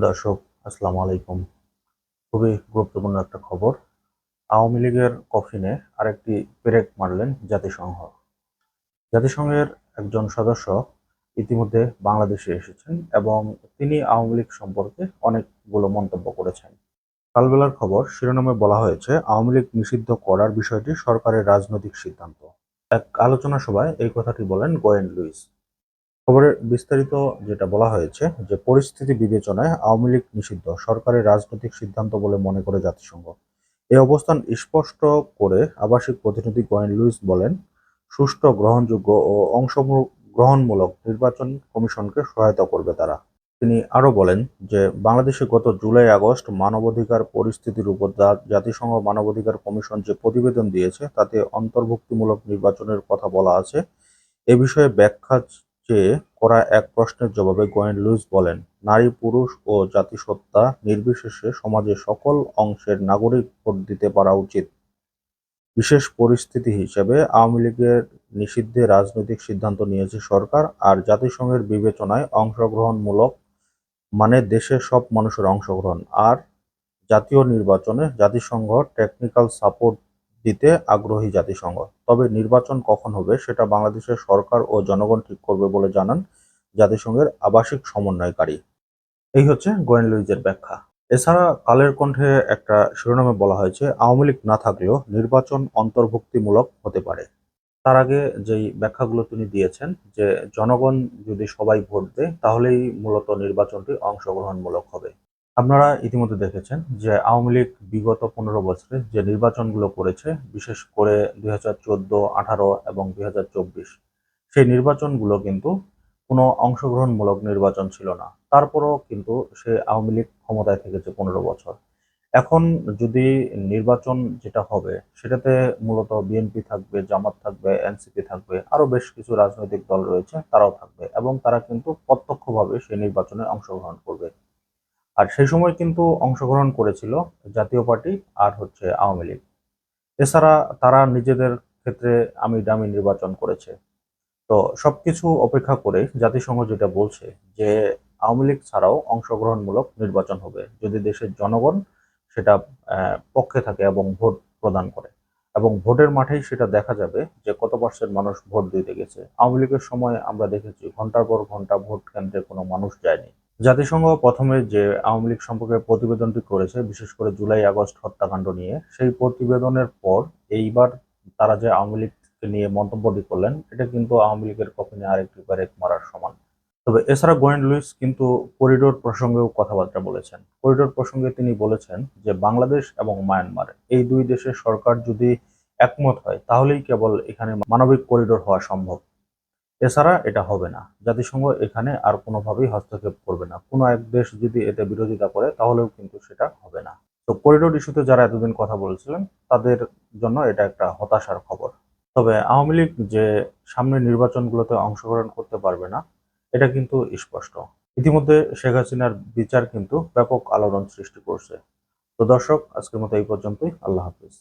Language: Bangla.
দর্শক, আসসালামু আলাইকুম। খুবই গুরুত্বপূর্ণ একটা খবর। আওয়ামী লীগের কফিনে আরেকটি পেরেক মারলেন জাতিসংঘ। জাতিসংঘের একজন সদস্য ইতিমধ্যে বাংলাদেশে এসেছেন এবং তিনি আওয়ামী লীগ সম্পর্কে অনেকগুলো মন্তব্য করেছেন। কালবেলার খবর, শিরোনামে বলা হয়েছে, আওয়ামী লীগ নিষিদ্ধ করার বিষয়টি সরকারের রাজনৈতিক সিদ্ধান্ত। এক আলোচনা সভায় এই কথাটি বলেন গোয়েন লুইস। খবরের বিস্তারিত যেটা বলা হয়েছে, যে পরিস্থিতি বিবেচনায় আওয়ামী লীগ নিষিদ্ধ, সরকারের রাজনৈতিক সিদ্ধান্ত বলে মনে করে জাতিসংঘ। এই অবস্থান স্পষ্ট করে আবাসিক প্রতিনিধি গোয়েন লুইস বলেন, সুষ্ঠু, গ্রহণযোগ্য ও অংশগ্রহণমূলক নির্বাচন কমিশনকে সহায়তা করবে তারা। তিনি আরও বলেন যে, বাংলাদেশে গত জুলাই, আগস্ট মানবাধিকার পরিস্থিতির উপর জাতিসংঘ মানবাধিকার কমিশন যে প্রতিবেদন দিয়েছে, তাতে অন্তর্ভুক্তিমূলক নির্বাচনের কথা বলা আছে। এ বিষয়ে ব্যাখ্যা চেয়ে করা এক প্রশ্নের জবাবে গোয়েন লুইস বলেন, নারী, পুরুষ ও জাতিসত্তা নির্বিশেষে সমাজের সকল অংশের নাগরিক ভোট দিতে পারা উচিত। বিশেষ পরিস্থিতি হিসেবে আওয়ামী লীগের নিষিদ্ধে রাজনৈতিক সিদ্ধান্ত নিয়েছে সরকার আর জাতিসংঘের বিবেচনায় অংশগ্রহণমূলক মানে দেশের সব মানুষের অংশগ্রহণ। আর জাতীয় নির্বাচনে জাতিসংঘ টেকনিক্যাল সাপোর্ট দিতে আগ্রহী জাতিসংঘ। তবে নির্বাচন কখন হবে সেটা বাংলাদেশের সরকার ও জনগণ ঠিক করবে বলে জানান জাতিসংঘের আবাসিক সমন্বয়কারী। এই হচ্ছে গোয়েন লুইজের ব্যাখ্যা। এছাড়া কালের কণ্ঠে একটা শিরোনামে বলা হয়েছে, আওয়ামী লীগ না থাকলেও নির্বাচন অন্তর্ভুক্তিমূলক হতে পারে। তার আগে যেই ব্যাখ্যাগুলো তিনি দিয়েছেন যে, জনগণ যদি সবাই ভোট দেয় তাহলেই মূলত নির্বাচনটি অংশগ্রহণমূলক হবে। আপনারা ইতিমধ্যে দেখেছেন যে আওয়ামী লীগ বিগত পনেরো বছরে যে নির্বাচনগুলো করেছে, বিশেষ করে দুই হাজার চোদ্দ, আঠারো এবং দুই হাজার চব্বিশ, সেই নির্বাচনগুলো কিন্তু কোনো অংশগ্রহণমূলক নির্বাচন ছিল না। তারপরও কিন্তু সে আওয়ামী লীগ ক্ষমতায় থেকেছে পনেরো বছর। এখন যদি নির্বাচন যেটা হবে, সেটাতে মূলত বিএনপি থাকবে, জামাত থাকবে, এনসিপি থাকবে, আরও বেশ কিছু রাজনৈতিক দল রয়েছে, তারাও থাকবে এবং তারা কিন্তু প্রত্যক্ষভাবে সেই নির্বাচনে অংশগ্রহণ করবে। আর সেই সময় কিন্তু অংশগ্রহণ করেছিল জাতীয় পার্টি আর হচ্ছে আওয়ামী লীগ। এছাড়া তারা নিজেদের ক্ষেত্রে আমি দামি নির্বাচন করেছে। তো সবকিছু অপেক্ষা করে জাতিসংঘ যেটা বলছে যে আওয়ামী লীগ ছাড়াও অংশগ্রহণমূলক নির্বাচন হবে। যদি দেশের জনগণ সেটা পক্ষে থাকে এবং ভোট প্রদান করে। এবং ভোটের মাঠেই সেটা দেখা যাবে যে কত পার্সেন্ট মানুষ ভোট দিতে গেছে। আওয়ামী লীগের সময় আমরা দেখেছি ঘণ্টার পর ঘণ্টা ভোট কেন্দ্রে কোনো মানুষ যায়নি। জাতিসংঘ প্রথমে যে আওয়ামী লীগ সম্পর্কে প্রতিবেদনটি করেছে, বিশেষ করে জুলাই, আগস্ট হত্যাকাণ্ড নিয়ে, সেই প্রতিবেদনের পর এইবার তারা যে আওয়ামী লীগকে নিয়ে মন্তব্যটি করলেন, এটা কিন্তু আওয়ামী লীগের কফিনে আরেকটি ব্যারেক মারার সমান তবে এছাড়া গোয়েন লুইস কিন্তু করিডোর প্রসঙ্গেও কথাবার্তা বলেছেন। করিডোর প্রসঙ্গে তিনি বলেছেন যে, বাংলাদেশ এবং মায়ানমার, এই দুই দেশের সরকার যদি একমত হয়, তাহলেই কেবল এখানে মানবিক করিডোর হওয়া সম্ভব। এছাড়া এটা হবে না। জাতিসংঘ এখানে আর কোনোভাবেই হস্তক্ষেপ করবে না। কোনো এক দেশ যদি এতে বিরোধিতা করে, তাহলেও কিন্তু সেটা হবে না। তো করিডোর ইস্যুতে যারা এতদিন কথা বলছিলেন, তাদের জন্য এটা একটা হতাশার খবর। তবে আওয়ামী লীগ যে সামনে নির্বাচনগুলোতে অংশগ্রহণ করতে পারবে না এটা কিন্তু স্পষ্ট। ইতিমধ্যে শেখ হাসিনার বিচার কিন্তু ব্যাপক আলোড়ন সৃষ্টি করছে। তো দর্শক, আজকের মতো এই পর্যন্তই। আল্লাহ হাফিজ।